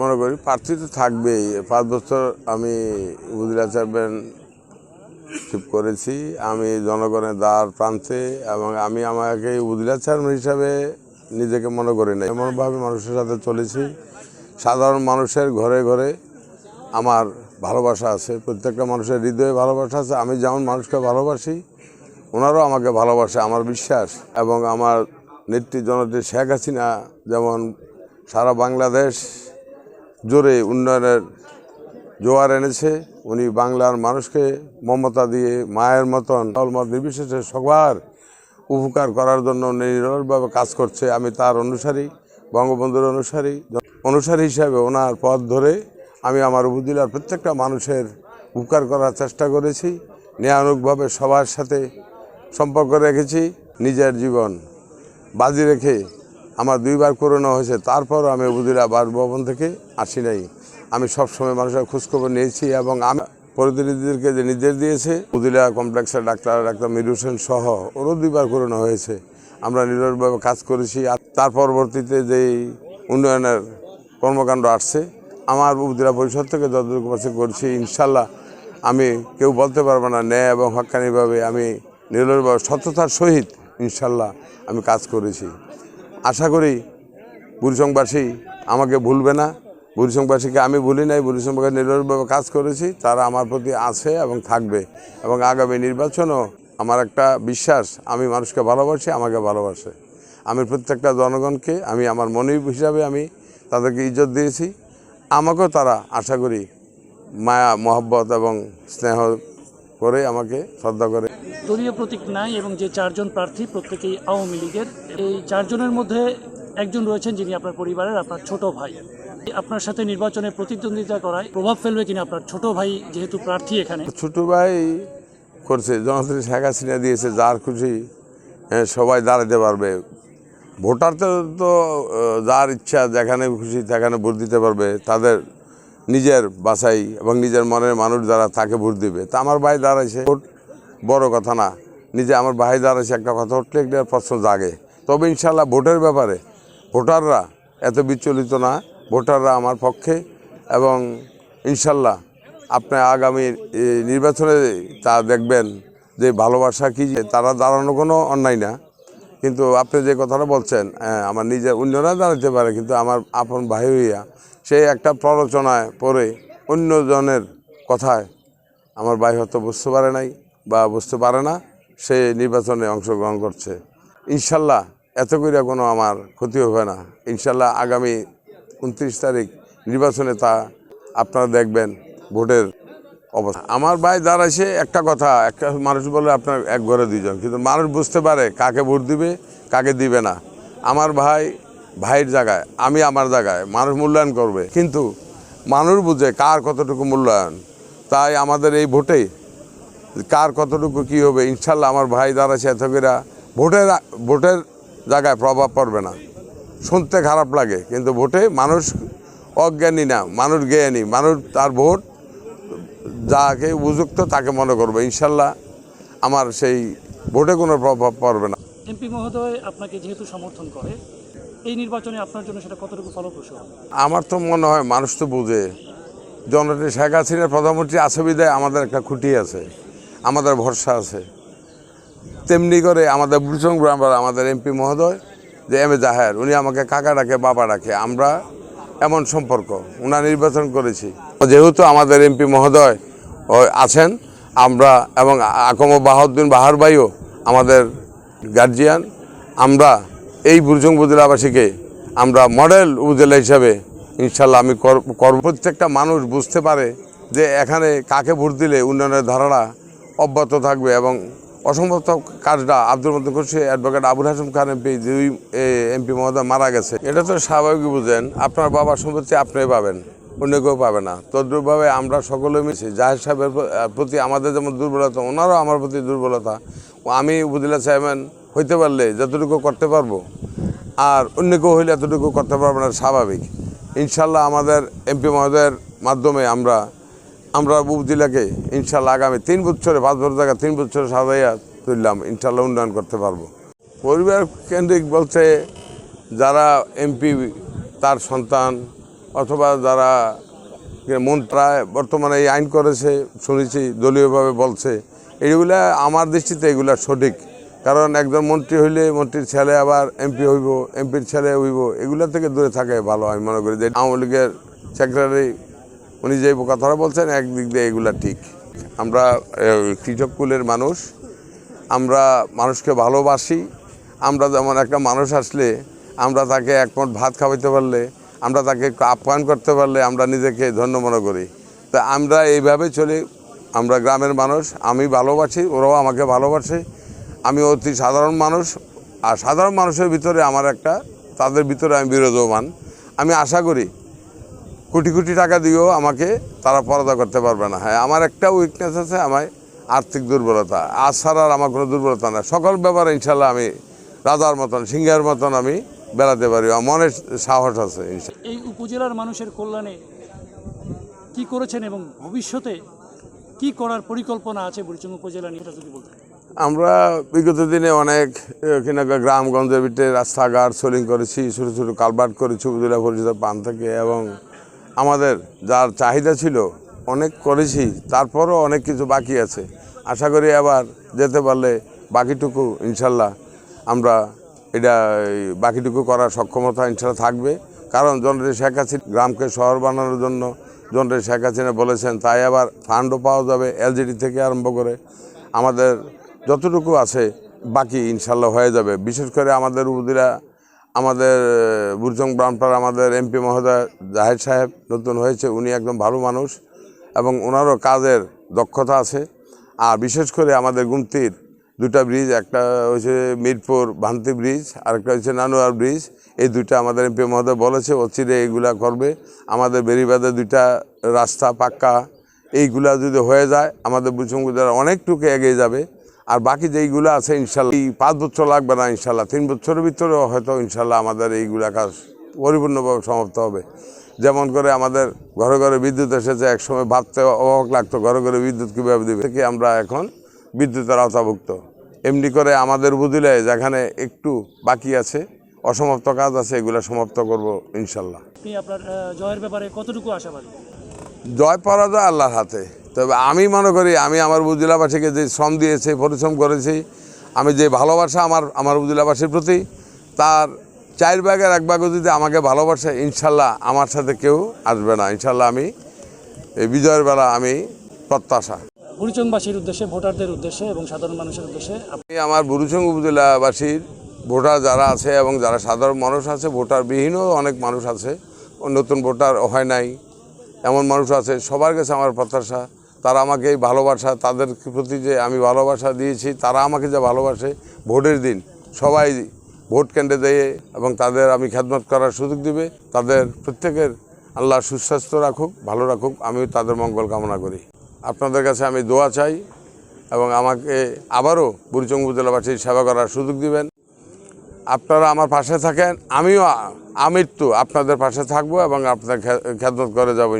মনে করি প্রার্থী তো থাকবেই। পাঁচ বছর আমি উপজেলা চেয়ারম্যান শিপ করেছি। আমি জনগণের দ্বার প্রান্তে এবং আমি আমাকে উপজেলা চেয়ারম্যান হিসাবে নিজেকে মনে করি না এমনভাবে মানুষের সাথে চলেছি। সাধারণ মানুষের ঘরে ঘরে আমার ভালোবাসা আছে। প্রত্যেকটা মানুষের হৃদয়ে ভালোবাসা আছে। আমি যেমন মানুষকে ভালোবাসি, ওনারাও আমাকে ভালোবাসে, আমার বিশ্বাস। এবং আমার নেত্রী জননেত্রী শেখ হাসিনা যেমন সারা বাংলাদেশ জোরে উন্নয়নের জোয়ার এনেছে। উনি বাংলার মানুষকে মমতা দিয়ে মায়ের মতন অলমত নির্বিশেষে সবার উপকার করার জন্য নিরলভাবে কাজ করছে। আমি তার অনুসারী, বঙ্গবন্ধুর অনুসারী অনুসারী হিসাবে ওনার পথ ধরে আমি আমার উপজেলার প্রত্যেকটা মানুষের উপকার করার চেষ্টা করেছি। নিয়ানুকভাবে সবার সাথে সম্পর্ক রেখেছি। নিজের জীবন বাজি রেখে আমার দুইবার করোনা হয়েছে তারপর আমি উপজেলা বাসভবন থেকে আসি নাই। আমি সবসময় মানুষের খোঁজখবর নিয়েছি এবং আমি প্রতিনিধিদেরকে যে নির্দেশ দিয়েছে, উপজেলা কমপ্লেক্সের ডাক্তার ডাক্তার মির হোসেন সহ ওরও দুইবার করোনা হয়েছে। আমরা নিরলভাবে কাজ করেছি আর তার পরবর্তীতে যেই উন্নয়নের কর্মকাণ্ড আসছে, আমার উপজেলা পরিষদ থেকে যতটুকু পাশে করছি, ইনশাল্লাহ আমি কেউ বলতে পারব না, ন্যায় এবং হক্কানিভাবে আমি নিরলভাবে সততার সহিত ইনশাল্লাহ আমি কাজ করেছি। আশা করি বুড়িসংবাসী আমাকে ভুলবে না। বুড়িসংবাসীকে আমি ভুলি নাই, বুড়িসংবাসী নিরলভাবে কাজ করেছি, তারা আমার প্রতি আছে এবং থাকবে। এবং আগামী নির্বাচনও আমার একটা বিশ্বাস, আমি মানুষকে ভালোবাসি, আমাকে ভালোবাসে। আমি প্রত্যেকটা জনগণকে, আমি আমার মনিব হিসাবে আমি তাদেরকে ইজ্জত দিয়েছি। আমাকেও তারা আশা করি মায়া, মহব্বত এবং স্নেহ করে আমাকে শ্রদ্ধা করে দলীয় প্রতীক নাই এবং যে চারজন প্রার্থী প্রত্যেকেই আওয়ামী লীগের। এই চারজনের মধ্যে একজন রয়েছেন যিনি আপনার পরিবারের আপনার ছোট ভাই। আপনার সাথে নির্বাচনে প্রতিদ্বন্দ্বিতা করায় প্রভাব ফেলবে কিনা আপনার ছোট ভাই যেহেতু প্রার্থী এখানে? ছোটো ভাই করছে জনশ্রী শেখ হাসিনা দিয়েছে যার খুশি হ্যাঁ, সবাই দাঁড়াতে পারবে। ভোটার তো যার ইচ্ছা যেখানে খুশি সেখানে ভোট দিতে পারবে। তাদের নিজের বাছাই এবং নিজের মনের মানুষ যারা তাকে ভোট দিবে। তা আমার ভাই দাঁড়াইছে। ভোট বড় কথা না। নিজে আমার ভাই দাঁড়াইছে একটা কথা উঠলে একটা প্রশ্ন জাগে। তবে ইনশাল্লাহ ভোটের ব্যাপারে ভোটাররা এত বিচলিত না, ভোটাররা আমার পক্ষে এবং ইনশাল্লাহ আপনি আগামী নির্বাচনে তা দেখবেন যে ভালোবাসা কি তারা দাঁড়ানো কোনো অন্যায় না। কিন্তু আপনি যে কথাটা বলছেন আমার নিজের অন্যরা দাঁড়াতে পারে, কিন্তু আমার আপন ভাই হইয়া সে একটা প্ররোচনায় পড়ে অন্যজনের কথায় আমার ভাই হয়তো বুঝতে পারে নাই। বা বুঝতে পারে না, সে নির্বাচনে অংশগ্রহণ করছে। ইনশাল্লাহ এত করে কোনো আমার ক্ষতি হবে না। ইনশাল্লাহ আগামী উনত্রিশ তারিখ নির্বাচনে তা আপনারা দেখবেন ভোটের অবস্থা। আমার ভাই দাঁড়াইছে, একটা কথা, একটা মানুষ বলে আপনার এক ঘরে দুইজন, কিন্তু মানুষ বুঝতে পারে কাকে ভোট দিবে, কাকে দিবে না। আমার ভাই ভাইয়ের জায়গায়, আমি আমার জায়গায় মানুষ মূল্যায়ন করবে। কিন্তু মানুষ বুঝে কার কতটুকু মূল্যায়ন। তাই আমাদের এই ভোটে কার কতটুকু কী হবে? ইনশাল্লাহ আমার ভাই দাঁড়াচ্ছে এত করে। ভোটের ভোটের জায়গায় প্রভাব পড়বে না। শুনতে খারাপ লাগে কিন্তু ভোটে মানুষ অজ্ঞানী না মানুষ জ্ঞানী। মানুষ তার ভোট যাকে উপযুক্ত তাকে মনে করবে। ইনশাল্লাহ আমার সেই ভোটে কোনো প্রভাব পড়বে না। এমপি মহোদয় আপনাকে যেহেতু সমর্থন করে এই নির্বাচনে আপনার জন্য সেটা কতটুকু ফলপ্রসূ আমার তো মনে হয় মানুষ তো বুঝে। জননেত্রী শেখ হাসিনার প্রধানমন্ত্রী আছে বিদায় আমাদের একটা খুঁটি আছে। আমাদের ভরসা আছে। তেমনি করে আমাদের বুড়চং গ্রামের আমাদের এমপি মহোদয়, যে এম এ জাহের, উনি আমাকে কাকা ডাকে, বাবা ডাকে, আমরা এমন সম্পর্ক ওনার নির্বাচন করেছি। যেহেতু আমাদের এমপি মহোদয় আছেন, আমরা এবং আকম বাহাউদ্দিন বাহার ভাইও আমাদের গার্জিয়ান আমরা এই বুরজং উপজেলাবাসীকে আমরা মডেল উপজেলা হিসাবে ইনশাল্লাহ আমি কর- প্রত্যেকটা মানুষ বুঝতে পারে যে এখানে কাকে ভোট দিলে উন্নয়নের ধারাটা অব্যাহত থাকবে এবং অসম্ভব কাজটা আব্দুল মতন করছে অ্যাডভোকেট আবুল হাসম খান এমপি, দুই এমপি মহোদয় মারা গেছে। এটা তো স্বাভাবিক বুঝেন, আপনার বাবার সম্পত্তি আপনি পাবেন, অন্য কেউ পাবে না। তদ্রুপভাবে আমরা সকলে মিশি জাহের সাহেবের প্রতি আমাদের যেমন দুর্বলতা, ওনারও আমার প্রতি দুর্বলতা। আমি উপজেলা চেয়ারম্যান হইতে পারলে যতটুকু করতে পারব, আর অন্য কেউ হইলে এতটুকু করতে পারবে না, স্বাভাবিক। ইনশাল্লাহ আমাদের এমপি মহোদয়ের মাধ্যমে আমরা আমরা উপজেলাকে ইনশাল্লাহ আগামী তিন বছরে, পাঁচ বছর জায়গা তিন বছরে সাজাইয়া তুললাম, ইনশাল্লাহ উন্নয়ন করতে পারব। পরিবার কেন্দ্রিক বলতে যারা এমপি, তার সন্তান, অথবা যারা মন্ত্রা বর্তমানে এই আইন করেছে, শুনেছি, দলীয়ভাবে বলছে এইগুলা আমার দৃষ্টিতে এগুলা সঠিক। কারণ একজন মন্ত্রী হইলে মন্ত্রীর ছেলে আবার এমপি হইব, এমপির ছেলে হইব, এগুলা থেকে দূরে থাকে ভালো, আমি মনে করি। যে আওয়ামী লীগের সেক্রেটারি উনি যে কথাটা বলছেন, একদিক দিয়ে এগুলা ঠিক। আমরা কৃষক কুলের মানুষ, আমরা মানুষকে ভালোবাসি, আমরা যেমন একটা মানুষ আসলে, আমরা তাকে এক ভাত খাওয়াইতে পারলে, আমরা তাকে আপ্যায়ন করতে পারলে, আমরা নিজেকে ধন্য মনে করি। তা আমরা এইভাবে চলি, আমরা গ্রামের মানুষ, আমি ভালোবাসি, ওরাও আমাকে ভালোবাসে। আমি অতি সাধারণ মানুষ, আর সাধারণ মানুষের ভিতরে আমার একটা, তাদের ভিতরে আমি বিরোধমান আমি আশা করি কোটি কোটি টাকা দিয়েও আমাকে তারা পরদা করতে পারবে না। হ্যাঁ আমার একটা উইকনেস আছে আমার আর্থিক দুর্বলতা। আজ আর আমার কোনো দুর্বলতা না সকল ব্যাপারে ইনশাল্লাহ আমি রাজার মতন সিংহের মতন আমি বেড়াতে পারি। আমার মনের সাহস আছে এই উপজেলার মানুষের কল্যাণে কি করেছেন এবং ভবিষ্যতে কি করার পরিকল্পনা আছে বুড়িচং উপজেলা নিয়ে যদি বলতেন আমরা বিগত দিনে অনেক গ্রামগঞ্জের ভিতরে রাস্তাঘাট সোলিং করেছি ছোটো ছোটো কালভার্ট করেছি উপজেলা পরিষদের পান থেকে এবং আমাদের যার চাহিদা ছিল, অনেক করেছি, তারপরও অনেক কিছু বাকি আছে। আশা করি আবার যেতে পারলে বাকিটুকু ইনশাল্লাহ আমরা এটা বাকিটুকু করার সক্ষমতা ইনশাল্লাহ থাকবে। কারণ জনরের শেখ হাসিনা গ্রামকে শহর বানানোর জন্য জনরের শেখ হাসিনা বলেছেন, তাই আবার ফান্ডও পাওয়া যাবে এলজিডি থেকে আরম্ভ করে। আমাদের যতটুকু আছে বাকি ইনশাল্লাহ হয়ে যাবে। বিশেষ করে আমাদের উপজেলা আমাদের বুরজং ব্রাহ্মপাড়া আমাদের এমপি মহোদয় জাহেদ সাহেব নতুন হয়েছে। উনি একদম ভালো মানুষ এবং ওনারও কাজের দক্ষতা আছে। আর বিশেষ করে আমাদের গুমতির দুটা ব্রিজ, একটা হচ্ছে মিরপুর ভান্তি ব্রিজ আর একটা হচ্ছে নানুয়ার ব্রিজ। এই দুইটা আমাদের এমপি মহোদয় বলেছে অচিরে এইগুলা করবে। আমাদের বেরিবাদে দুইটা রাস্তা পাক্কা। এইগুলা যদি হয়ে যায়, আমাদের গুজরাট অনেকটুকু এগিয়ে যাবে। আর বাকি যেইগুলো আছে ইনশাল্লাহ এই পাঁচ বছর লাগবে না ইনশাল্লাহ। তিন বছরের ভিতরেও হয়তো ইনশাল্লাহ আমাদের এইগুলা কাজ পরিপূর্ণভাবে সমাপ্ত হবে। যেমন করে আমাদের ঘরে ঘরে বিদ্যুৎ এসেছে একসময় ভাবতে অবাক লাগতো ঘরে ঘরে বিদ্যুৎ কীভাবে দেবে? থেকে আমরা এখন বিদ্যুতের আওতাভুক্ত। এমনি করে আমাদের বুঝলে যেখানে একটু বাকি আছে অসমাপ্ত কাজ আছে এগুলো সমাপ্ত করব ইনশাল্লাহ। আপনি আপনার জয়ের ব্যাপারে কতটুকু আশাবাদী? জয় পরাজয় আল্লাহর হাতে। তবে আমি মনে করি আমি আমার উপজেলাবাসীকে যে শ্রম দিয়েছে পরিশ্রম করেছি আমি যে ভালোবাসা আমার আমার উপজেলাবাসীর প্রতি তার চার ভাগের এক ভাগও যদি আমাকে ভালোবাসে ইনশাল্লাহ আমার সাথে কেউ আসবে না। ইনশাল্লাহ আমি এই বিজয়ের বেলা আমি প্রত্যাশা। বুড়িচংবাসীর উদ্দেশ্যে ভোটারদের উদ্দেশ্যে এবং সাধারণ মানুষের উদ্দেশ্যে আমি আমার বুরুচং উপজেলাবাসীর ভোটার যারা আছে এবং যারা সাধারণ মানুষ আছে ভোটার বিহীনও অনেক মানুষ আছে নতুন ভোটার হয় নাই এমন মানুষ আছে সবার কাছে আমার প্রত্যাশা। তারা আমাকে এই ভালোবাসা, তাদের প্রতি যে আমি ভালোবাসা দিয়েছি, তারা আমাকে যা ভালোবাসে, ভোটের দিন সবাই ভোট কেন্দ্রে দিয়ে এবং তাদের আমি খেদমত করার সুযোগ দিবে তাদের প্রত্যেকের আল্লাহ সুস্বাস্থ্য রাখুক, ভালো রাখুক, আমিও তাদের মঙ্গল কামনা করি আপনাদের কাছে আমি দোয়া চাই এবং আমাকে আবারও বুড়িচং উপজেলাবাসীর সেবা করার সুযোগ দিবেন আপনারা আমার পাশে থাকেন, আমিও আমৃত্যু আপনাদের পাশে থাকব এবং আপনাদের খেদমত করে যাব।